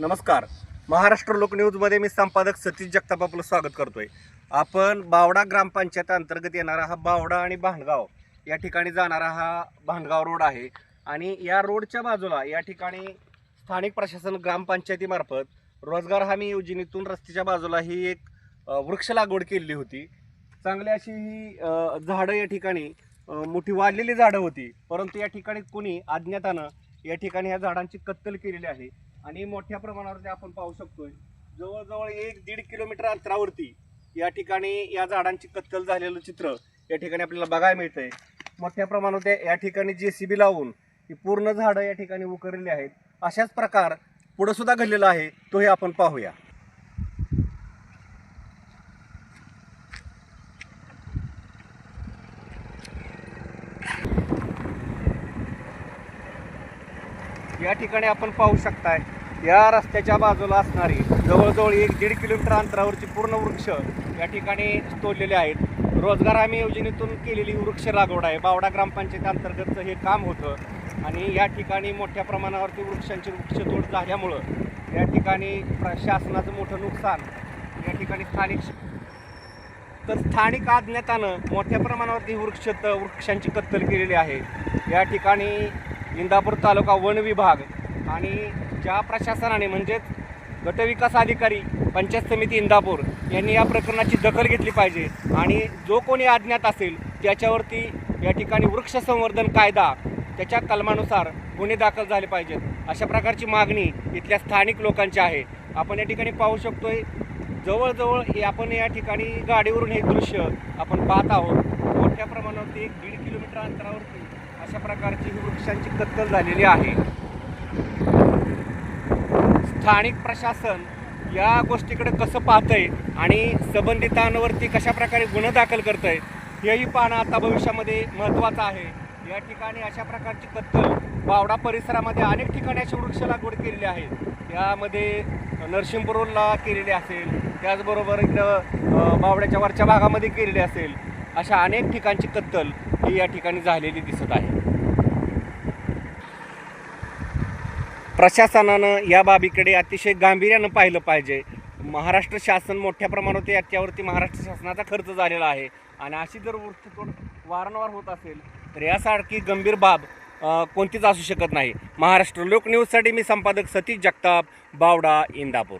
नमस्कार. महाराष्ट्र लोकन्यूजमध्ये मी संपादक सतीश जगताप आपलं स्वागत करतोय. आपण बावडा ग्रामपंचायत अंतर्गत येणारा हा बावडा आणि भांडगाव या ठिकाणी जाणारा हा भांडगाव रोड आहे. आणि या रोडच्या बाजूला या ठिकाणी स्थानिक प्रशासन ग्रामपंचायतीमार्फत रोजगार हमी योजनेतून रस्त्याच्या बाजूला ही एक वृक्ष लागवड केलेली होती. चांगली अशी ही झाडं या ठिकाणी मोठी वाढलेली झाडं होती. परंतु या ठिकाणी कुणी अज्ञातानं या ठिकाणी ह्या झाडांची कत्तल केलेली आहे. आणि मोठ्या प्रमाणावरती आपण पाहू शकतोय. जवळजवळ एक दीड किलोमीटर अंतरावरती या ठिकाणी या झाडांची कत्तल झालेलं चित्र या ठिकाणी आपल्याला बघायला मिळतंय. मोठ्या प्रमाणावर या ठिकाणी जे सी बी लावून ही पूर्ण झाडं या ठिकाणी उकरलेली आहेत. अशाच प्रकार पुढं सुद्धा घडलेला आहे. तोही आपण पाहूया. या ठिकाणी आपण पाहू शकताय या रस्त्याच्या बाजूला असणारी जवळजवळ एक दीड किलोमीटर अंतरावरची पूर्ण वृक्ष या ठिकाणी तोडलेले आहेत. रोजगार हमी योजनेतून केलेली वृक्ष लागवड आहे. बावडा ग्रामपंचायत अंतर्गतचं हे काम होतं आणि या ठिकाणी मोठ्या प्रमाणावरती वृक्षांची वृक्षतोड झाल्यामुळं या ठिकाणी प्रशासनाचं मोठं नुकसान या ठिकाणी स्थानिक तर स्थानिक अज्ञातानं मोठ्या प्रमाणावरती वृक्ष वृक्षांची कत्तल केलेली आहे. या ठिकाणी इंदापूर तालुका वन विभाग आणि ज्या प्रशासनाने म्हणजेच गटविकास अधिकारी पंचायत समिती इंदापूर यांनी या प्रकरणाची दखल घेतली पाहिजे. आणि जो कोणी अज्ञात असेल त्याच्यावरती या ठिकाणी वृक्ष संवर्धन कायदा त्याच्या कलमानुसार गुन्हे दाखल झाले पाहिजेत. अशा प्रकारची मागणी इथल्या स्थानिक लोकांची आहे. आपण या ठिकाणी पाहू शकतोय जवळजवळ हे आपण या ठिकाणी गाडीवरून हे दृश्य आपण पाहत आहोत. मोठ्या प्रमाणावरती एक दीड किलोमीटर अंतरावरती अशा प्रकारची वृक्षांची कत्तल झालेली आहे. स्थानिक प्रशासन या गोष्टीकडे कसं पाहतंय आणि संबंधितांवरती कशा प्रकारे गुन्हा दाखल करतंय हेही पाहणं आता भविष्यामध्ये महत्त्वाचं आहे. या ठिकाणी अशा प्रकारची कत्तल बावडा परिसरामध्ये अनेक ठिकाणी अशी वृक्ष लागवड केलेली आहे. यामध्ये नरसिंहपूरला केलेली असेल त्याचबरोबर इकडं बावड्याच्या वरच्या भागामध्ये केलेली असेल अशा अनेक ठिकाणची कत्तल ही या ठिकाणी झालेली दिसत आहे प्रशासनानं या बाबीकडे अतिशय गांभीर्यानं पाहिलं पाहिजे. महाराष्ट्र शासन मोठ्या प्रमाणात याच्यावरती महाराष्ट्र शासनाचा खर्च झालेला आहे. आणि अशी जर वृक्षतोड वारंवार होत असेल तर यासारखी गंभीर बाब कोणतीच असू शकत नाही. महाराष्ट्र लोकन्यूजसाठी मी संपादक सतीश जगताप बावडा इंदापूर.